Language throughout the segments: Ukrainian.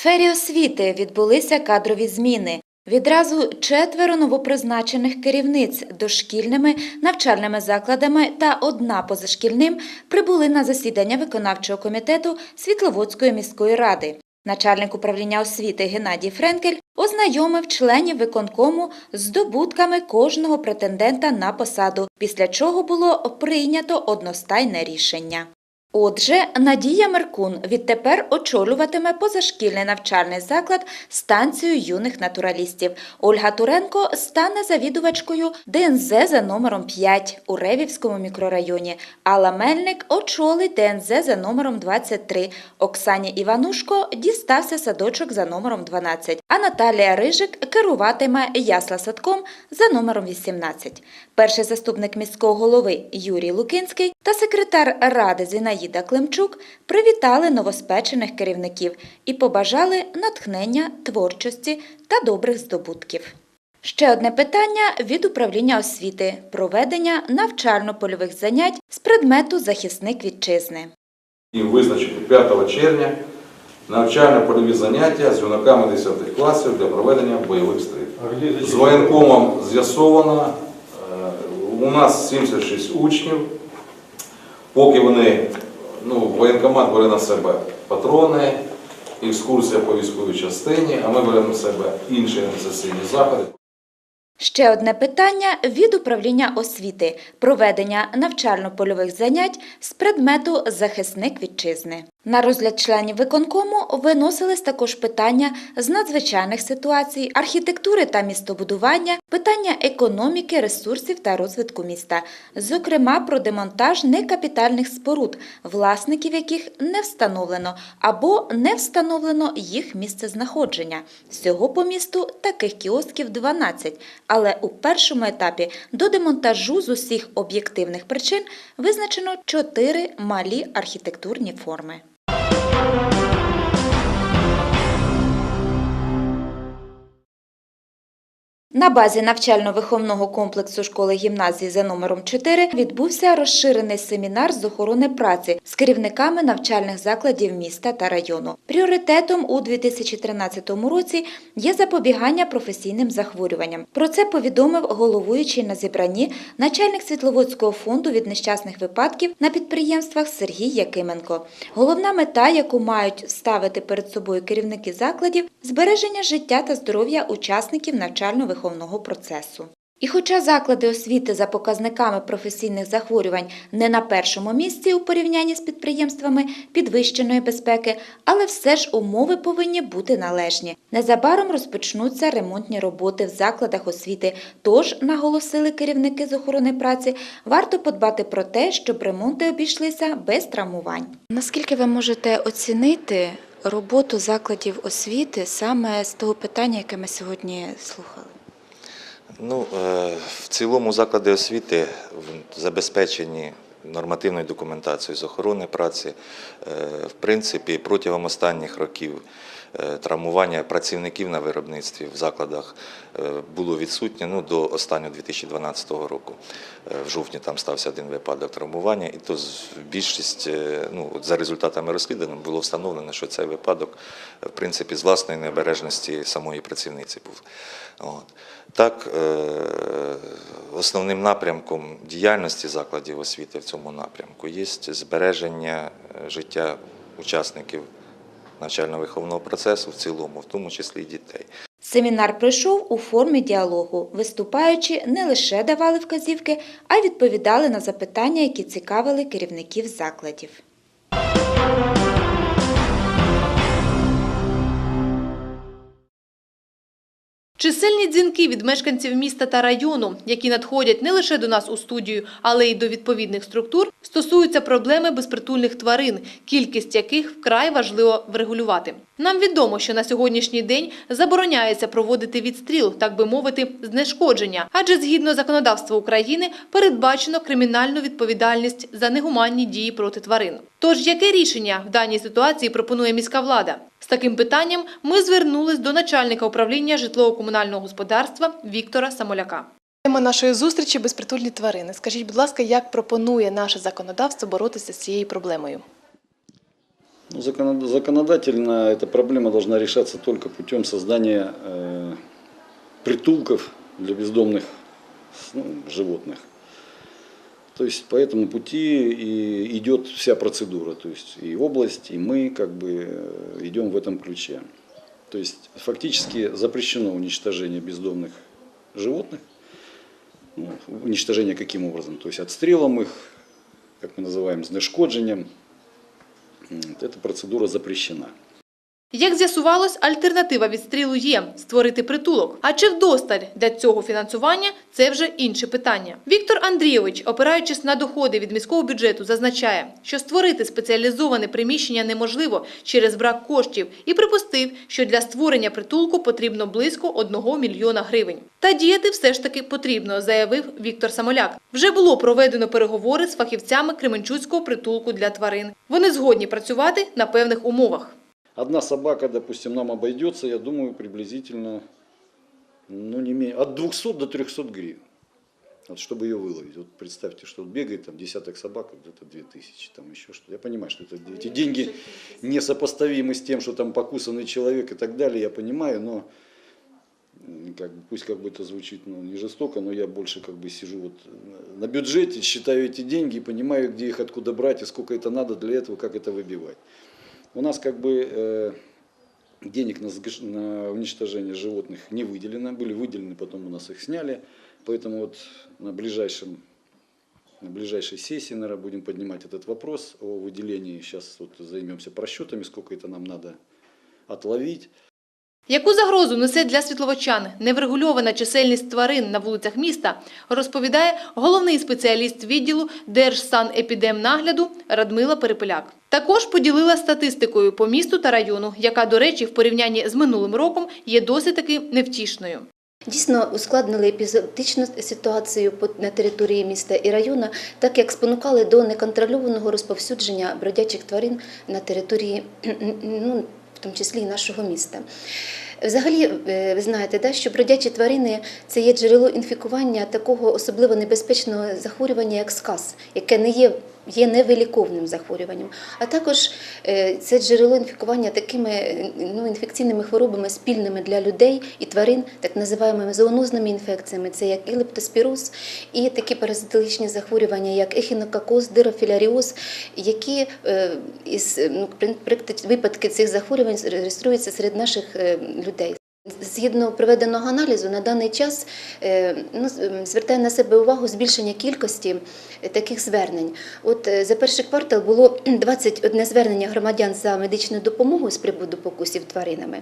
сфері освіти відбулися кадрові зміни. Відразу четверо новопризначених керівниць дошкільними навчальними закладами та одна позашкільним прибули на засідання виконавчого комітету Світловодської міської ради. Начальник управління освіти Геннадій Френкель ознайомив членів виконкому з здобутками кожного претендента на посаду, після чого було прийнято одностайне рішення. Отже, Надія Меркун відтепер очолюватиме позашкільний навчальний заклад станцію юних натуралістів. Ольга Туренко стане завідувачкою ДНЗ за номером 5 у Ревівському мікрорайоні. Алла Мельник очолить ДНЗ за номером 23. Оксані Іванушко дістався садочок за номером 12. А Наталія Рижик керуватиме ясла садком за номером 18. Перший заступник міського голови Юрій Лукинський та секретар ради Зінаїда Климчук привітали новоспечених керівників і побажали натхнення, творчості та добрих здобутків. Ще одне питання від управління освіти проведення навчально-польових занять з предмету захисник вітчизни. І визначити 5 червня навчально-польові заняття з юнаками 10 класів для проведення бойових стрільб. З воєнкомом з'ясовано, е, у нас 76 учнів, поки вони, ну, воєнкомат бере на себе патрони, екскурсія по військовій частині, а ми беремо на себе інші інвестиційні заходи. Ще одне питання від управління освіти проведення навчально-польових занять з предмету захисник вітчизни. На розгляд членів виконкому виносились також питання з надзвичайних ситуацій, архітектури та містобудування, питання економіки, ресурсів та розвитку міста, зокрема про демонтаж некапітальних споруд, власників яких не встановлено або не встановлено їх місцезнаходження. Всього по місту таких кіосків 12, але у першому етапі до демонтажу з усіх об'єктивних причин визначено 4 малі архітектурні форми. На базі навчально-виховного комплексу школи гімназії за номером 4 відбувся розширений семінар з охорони праці з керівниками навчальних закладів міста та району. Пріоритетом у 2013 році є запобігання професійним захворюванням. Про це повідомив головуючий на зібранні начальник Світловодського фонду від нещасних випадків на підприємствах Сергій Якименко. Головна мета, яку мають ставити перед собою керівники закладів збереження життя та здоров'я учасників навчально-виховного процесу. І хоча заклади освіти за показниками професійних захворювань не на першому місці у порівнянні з підприємствами підвищеної безпеки, але все ж умови повинні бути належні. Незабаром розпочнуться ремонтні роботи в закладах освіти. Тож, наголосили керівники з охорони праці, варто подбати про те, щоб ремонти обійшлися без травмувань. Наскільки ви можете оцінити роботу закладів освіти саме з того питання, яке ми сьогодні слухали? Ну, е, в цілому заклади освіти забезпечені нормативною документацією з охорони праці. Е, В принципі, протягом останніх років травмування працівників на виробництві в закладах е, було відсутнє ну, до останнього 2012 року. Е, В жовтні там стався один випадок травмування, і то більшість, е, ну, за результатами розслідування було встановлено, що цей випадок, е, в принципі, з власної небережності самої працівниці був. От. Так, е, основним напрямком діяльності закладів освіти в цьому напрямку є збереження е, життя учасників навчально-виховного процесу в цілому, в тому числі дітей. Семінар пройшов у формі діалогу. Виступаючі не лише давали вказівки, а й відповідали на запитання, які цікавили керівників закладів. Чисельні дзвінки від мешканців міста та району, які надходять не лише до нас у студію, але й до відповідних структур, стосуються проблеми безпритульних тварин, кількість яких вкрай важливо врегулювати. Нам відомо, що на сьогоднішній день забороняється проводити відстріл, так би мовити, знешкодження, адже згідно законодавства України передбачено кримінальну відповідальність за негуманні дії проти тварин. Тож яке рішення в даній ситуації пропонує міська влада? З таким питанням ми звернулись до начальника управління житлово-комунального господарства Віктора Самоляка. Тема нашої зустрічі безпритульні тварини. Скажіть, будь ласка, як пропонує наше законодавство боротися з цією проблемою? Ну, законод- Законодательно эта проблема должна решаться только путем создания э, притулков для бездомных ну, животных. То есть по этому пути и идет вся процедура. То есть и область, и мы как бы э, идем в этом ключе. То есть фактически запрещено уничтожение бездомных животных. Ну, уничтожение каким образом? То есть отстрелом их, как мы называем, знешкоджением. Вот Эта процедура запрещена. Як з'ясувалось, альтернатива відстрілу є – створити притулок. А чи вдосталь для цього фінансування – це вже інше питання. Віктор Андрійович, опираючись на доходи від міського бюджету, зазначає, що створити спеціалізоване приміщення неможливо через брак коштів і припустив, що для створення притулку потрібно близько 1 мільйона гривень. Та діяти все ж таки потрібно, заявив Віктор Самоляк. Вже було проведено переговори з фахівцями Кременчуцького притулку для тварин. Вони згодні працювати на певних умовах. Одна собака, допустим, нам обойдется, я думаю, приблизительно ну, не менее, от 200 до 300 гривен. Вот, чтобы ее выловить. Вот представьте, что вот бегает там десяток собак, вот это 2000, там еще что-то. Я понимаю, что это, эти деньги несопоставимы с тем, что там покусанный человек и так далее, я понимаю, но как бы, пусть как бы это звучит ну, не жестоко, но я больше как бы сижу вот на бюджете, считаю эти деньги и понимаю, где их откуда брать и сколько это надо для этого, как это выбивать. У нас как бы э, денег на, сгаш- на уничтожение животных не выделено, были выделены, потом у нас их сняли, поэтому вот на ближайшем на ближайшей сессии, наверное, будем поднимать этот вопрос о выделении. Сейчас вот займемся просчетами, сколько это нам надо отловить. Яку загрозу несе для світловочан неврегульована чисельність тварин на вулицях міста, розповідає головний спеціаліст відділу Держсанепідемнагляду Радмила Перепеляк. Також поділила статистикою по місту та району, яка, до речі, в порівнянні з минулим роком є досить таки невтішною. Дійсно ускладнили епізодичну ситуацію на території міста і району, так як спонукали до неконтрольованого розповсюдження бродячих тварин на території, ну, в тому числі нашого міста. Взагалі, е, ви знаєте, да, що бродячі тварини це є джерело інфікування такого особливо небезпечного захворювання, як сказ, яке не є, є невиліковним захворюванням. А також е, це джерело інфікування такими ну, інфекційними хворобами спільними для людей і тварин, так називаємо зоонозними інфекціями, це як і лептоспіроз, і такі паразитичні захворювання, як ехінококоз, дирофіляріоз, які е, із ну, випадки цих захворювань реєструються серед наших е, людей. Згідно проведеного аналізу, на даний час е, ну, звертає на себе увагу збільшення кількості е, таких звернень. От е, за перший квартал було 21 звернення громадян за медичною допомогою з приводу покусів тваринами.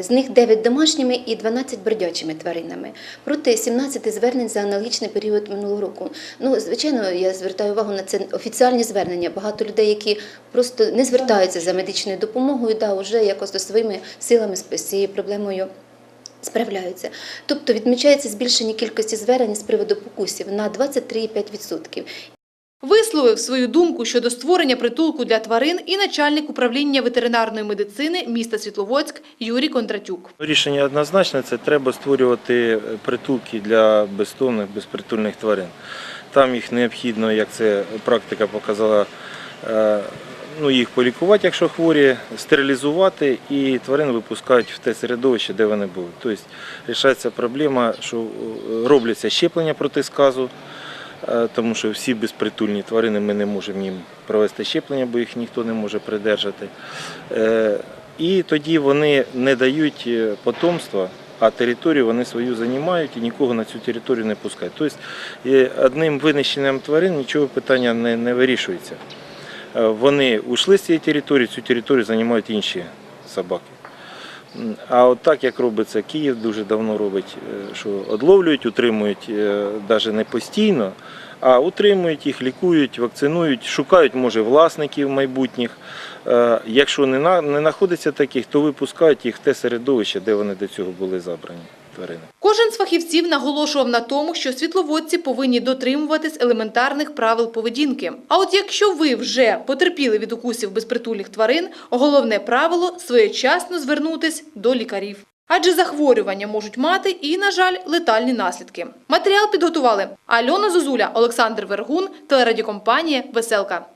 З них 9 домашніми і 12 бродячими тваринами. Проти 17 звернень за аналогічний період минулого року. Ну, звичайно, я звертаю увагу на це офіціальні звернення. Багато людей, які просто не звертаються за медичною допомогою, да, вже якось своїми силами з цією проблемою справляються. Тобто відмічається збільшення кількості звернень з приводу покусів на 23,5%. Висловив свою думку щодо створення притулку для тварин і начальник управління ветеринарної медицини міста Світловодськ Юрій Кондратюк. Рішення однозначне це треба створювати притулки для бездомних, безпритульних тварин. Там їх необхідно, як це практика показала, е, ну, їх полікувати, якщо хворі, стерилізувати і тварин випускають в те середовище, де вони були. Тобто рішається проблема, що е, робляться щеплення проти сказу, е, тому що всі безпритульні тварини ми не можемо їм провести щеплення, бо їх ніхто не може придержати. Е, І тоді вони не дають потомства, а територію вони свою займають і нікого на цю територію не пускають. Тобто одним винищенням тварин нічого питання не, не вирішується. Е, Вони ушли з цієї території, цю територію займають інші собаки. А от так, як робиться Київ, дуже давно робить, е, що одловлюють, утримують навіть не постійно, а утримують їх, лікують, вакцинують, шукають, може, власників майбутніх. Е, Якщо не знаходиться таких, то випускають їх в те середовище, де вони до цього були забрані тварини. Кожен з фахівців наголошував на тому, що світловодці повинні дотримуватись елементарних правил поведінки. А от якщо ви вже потерпіли від укусів безпритульних тварин, головне правило – своєчасно звернутись до лікарів. Адже захворювання можуть мати і, на жаль, летальні наслідки. Матеріал підготували Альона Зозуля, Олександр Вергун, телерадіокомпанія «Веселка».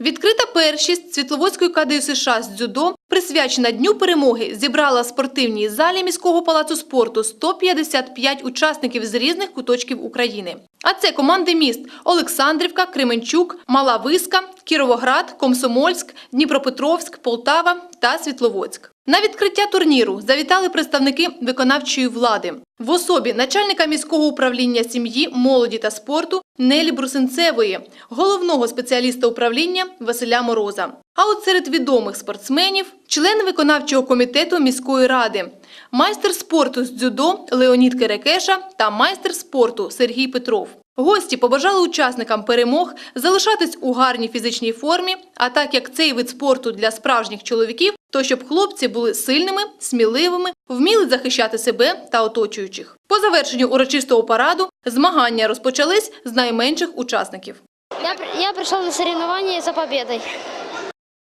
Відкрита першість Світловодської КДЮ США з дзюдо, присвячена Дню перемоги, зібрала в спортивній залі міського палацу спорту 155 учасників з різних куточків України. А це команди міст Олександрівка, Кременчук, Мала Виска, Кіровоград, Комсомольськ, Дніпропетровськ, Полтава та Світловодськ. На відкриття турніру завітали представники виконавчої влади в особі начальника міського управління сім'ї, молоді та спорту Нелі Брусинцевої, головного спеціаліста управління Василя Мороза. А от серед відомих спортсменів член виконавчого комітету міської ради, майстер спорту з дзюдо Леонід Керекеша та майстер спорту Сергій Петров. Гості побажали учасникам перемог залишатись у гарній фізичній формі, а так як цей вид спорту для справжніх чоловіків, то щоб хлопці були сильними, сміливими, вміли захищати себе та оточуючих. По завершенню урочистого параду змагання розпочались з найменших учасників. Я, я пришел на соревнования за победой.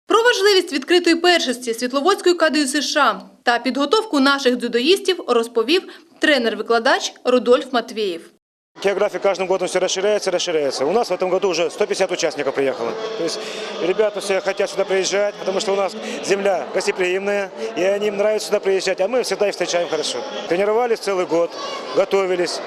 Про важливість відкритої першості Світловодської КДЮ США та підготовку наших дзюдоїстів розповів тренер-викладач Рудольф Матвєєв. География каждым годом все расширяется, расширяется. У нас в этом году уже 150 участников приехало. То есть ребята все хотят сюда приезжать, потому что у нас земля гостеприимная, и они им нравится сюда приезжать, а мы всегда их встречаем хорошо. Тренировались целый год, готовились.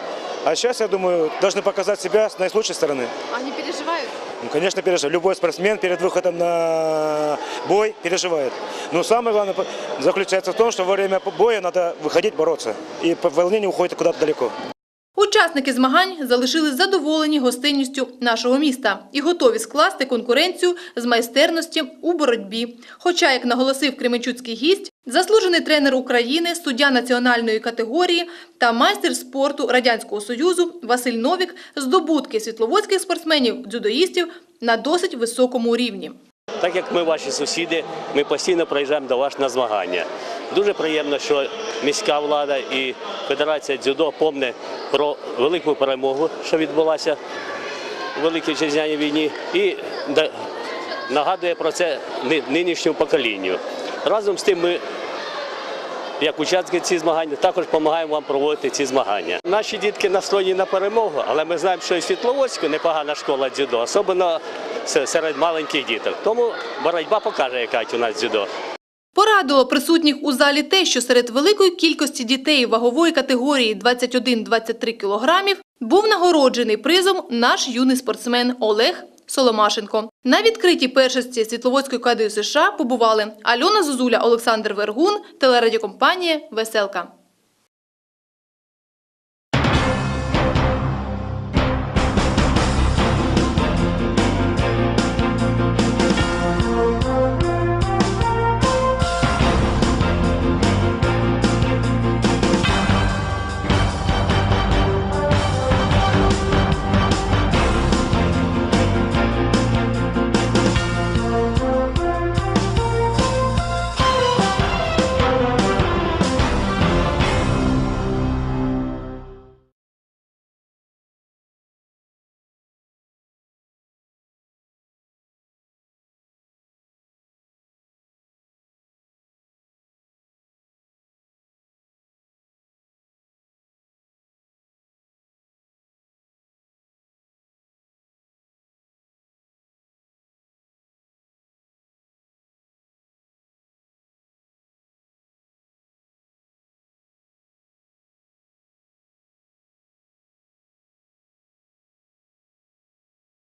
А сейчас, я думаю, должны показать себя с наилучшей стороны. Они переживают? Ну, конечно, переживает. Любой спортсмен перед выходом на бой переживает. Но самое главное заключается в том, что во время боя надо выходить бороться. И волнение уходит куда-то далеко. Учасники змагань залишились задоволені гостинністю нашого міста і готові скласти конкуренцію з майстерності у боротьбі. Хоча, як наголосив кременчуцький гість, заслужений тренер України, суддя національної категорії та майстер спорту Радянського Союзу Василь Новік здобутки світловодських спортсменів-дзюдоїстів на досить високому рівні. Так як ми ваші сусіди, ми постійно приїжджаємо до вас на змагання. Дуже приємно, що міська влада і Федерація дзюдо помне про велику перемогу, що відбулася у Великій Вітчизняній війні, і нагадує про це ни- нинішньому поколінню. Разом з тим ми як учасники цих змагань, також допомагаємо вам проводити ці змагання. Наші дітки настроєні на перемогу, але ми знаємо, що і в непогана школа дзюдо, особливо серед маленьких діток. Тому боротьба покаже, яка у нас дзюдо. Порадило присутніх у залі те, що серед великої кількості дітей вагової категорії 21-23 кілограмів був нагороджений призом наш юний спортсмен Олег Соломашенко. На відкритій першості Світловодської КДЮ США побували Альона Зозуля, Олександр Вергун, телерадіокомпанія «Веселка».